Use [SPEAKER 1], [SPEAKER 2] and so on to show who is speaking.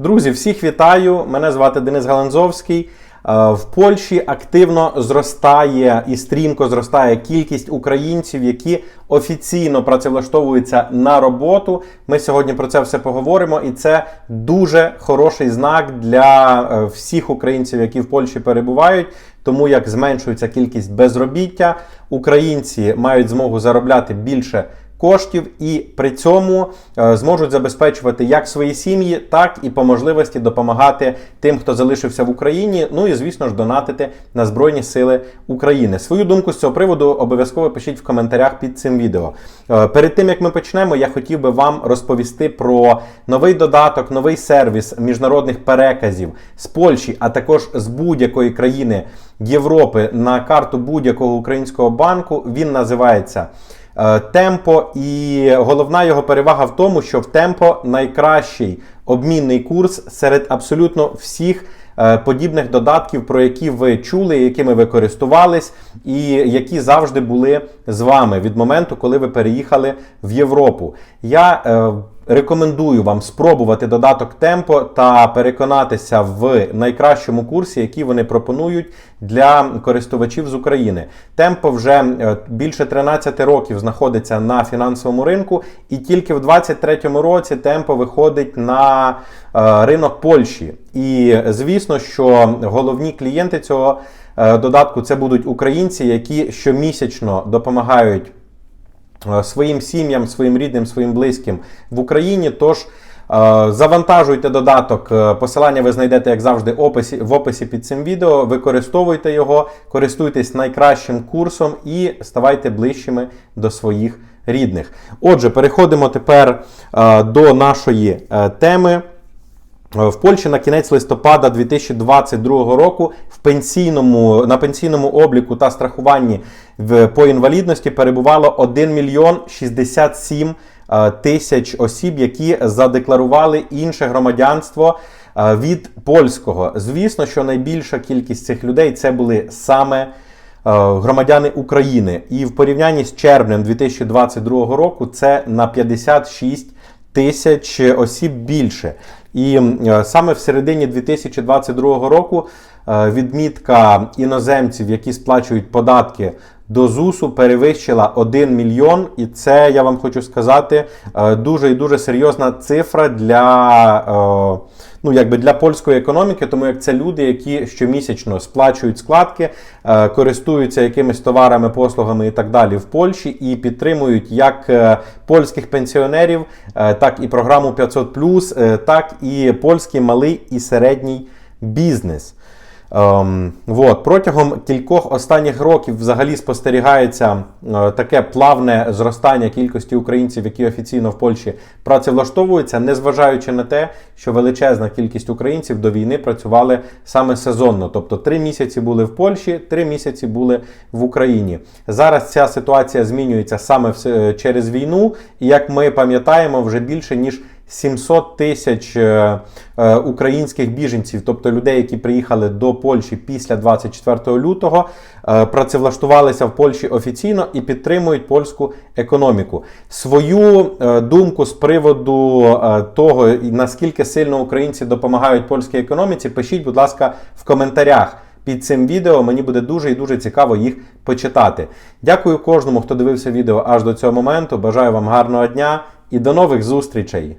[SPEAKER 1] Друзі, всіх вітаю! Мене звати Денис Галанзовський. Е, В Польщі активно зростає і стрімко зростає кількість українців, які офіційно працевлаштовуються на роботу. Ми сьогодні про це все поговоримо, і це дуже хороший знак для е, всіх українців, які в Польщі перебувають. Тому як зменшується кількість безробіття, українці мають змогу заробляти більше коштів і при цьому е, зможуть забезпечувати як свої сім'ї, так і по можливості допомагати тим, хто залишився в Україні. Ну і звісно ж донатити на Збройні Сили України. Свою думку з цього приводу обов'язково пишіть в коментарях під цим відео. Е, Перед тим як ми почнемо, я хотів би вам розповісти про новий додаток, новий сервіс міжнародних переказів з Польщі, а також з будь-якої країни Європи на карту будь-якого українського банку. Він називається. Е, Темпо, і головна його перевага в тому, що в Темпо найкращий обмінний курс серед абсолютно всіх подібних додатків, про які ви чули, якими ви користувались, і які завжди були з вами від моменту, коли ви переїхали в Європу. Я е, Рекомендую вам спробувати додаток Темпо та переконатися в найкращому курсі, який вони пропонують для користувачів з України. Темпо вже е, більше 13 років знаходиться на фінансовому ринку, і тільки в 2023 році Темпо виходить на е, ринок Польщі. І звісно, що головні клієнти цього е, додатку це будуть українці, які щомісячно допомагають. Е, своїм сім'ям, своїм рідним, своїм близьким в Україні. Тож е, завантажуйте додаток. Посилання ви знайдете, як завжди, в описі під цим відео. Використовуйте його, користуйтесь найкращим курсом і ставайте ближчими до своїх рідних. Отже, переходимо тепер до нашої теми. В Польщі на кінець листопада 2022 року в пенсійному, на пенсійному обліку та страхуванні по інвалідності перебувало 1 мільйон 67 е, тисяч осіб, які задекларували інше громадянство е, від польського. Звісно, що найбільша кількість цих людей це були саме е, громадяни України. І в порівнянні з червнем 2022 року це на 56 тисяч осіб більше. І е, саме в середині 2022 року відмітка іноземців, які сплачують податки до ЗУСу, перевищила 1 мільйон. І це я вам хочу сказати е, дуже і дуже серйозна цифра для. е, Ну, якби для польської економіки, тому як це люди, які щомісячно сплачують складки, е, користуються якимись товарами, послугами і так далі в Польщі, і підтримують як е, польських пенсіонерів, е, так і програму 500+, е, так і польський малий і середній бізнес. Ем, вот. Протягом кількох останніх років взагалі спостерігається е, таке плавне зростання кількості українців, які офіційно в Польщі працевлаштовуються, незважаючи на те, що величезна кількість українців до війни працювали саме сезонно. Тобто три місяці були в Польщі, три місяці були в Україні. Зараз ця ситуація змінюється саме в- через війну, і як ми пам'ятаємо, вже більше ніж 700 тисяч е, е, українських біженців, тобто людей, які приїхали до Польщі після 24 лютого, е, працевлаштувалися в Польщі офіційно і підтримують польську економіку. Свою думку з приводу того, наскільки сильно українці допомагають польській економіці, пишіть, будь ласка, в коментарях. Під цим відео мені буде дуже і дуже цікаво їх почитати. Дякую кожному, хто дивився відео аж до цього моменту. Бажаю вам гарного дня і до нових зустрічей!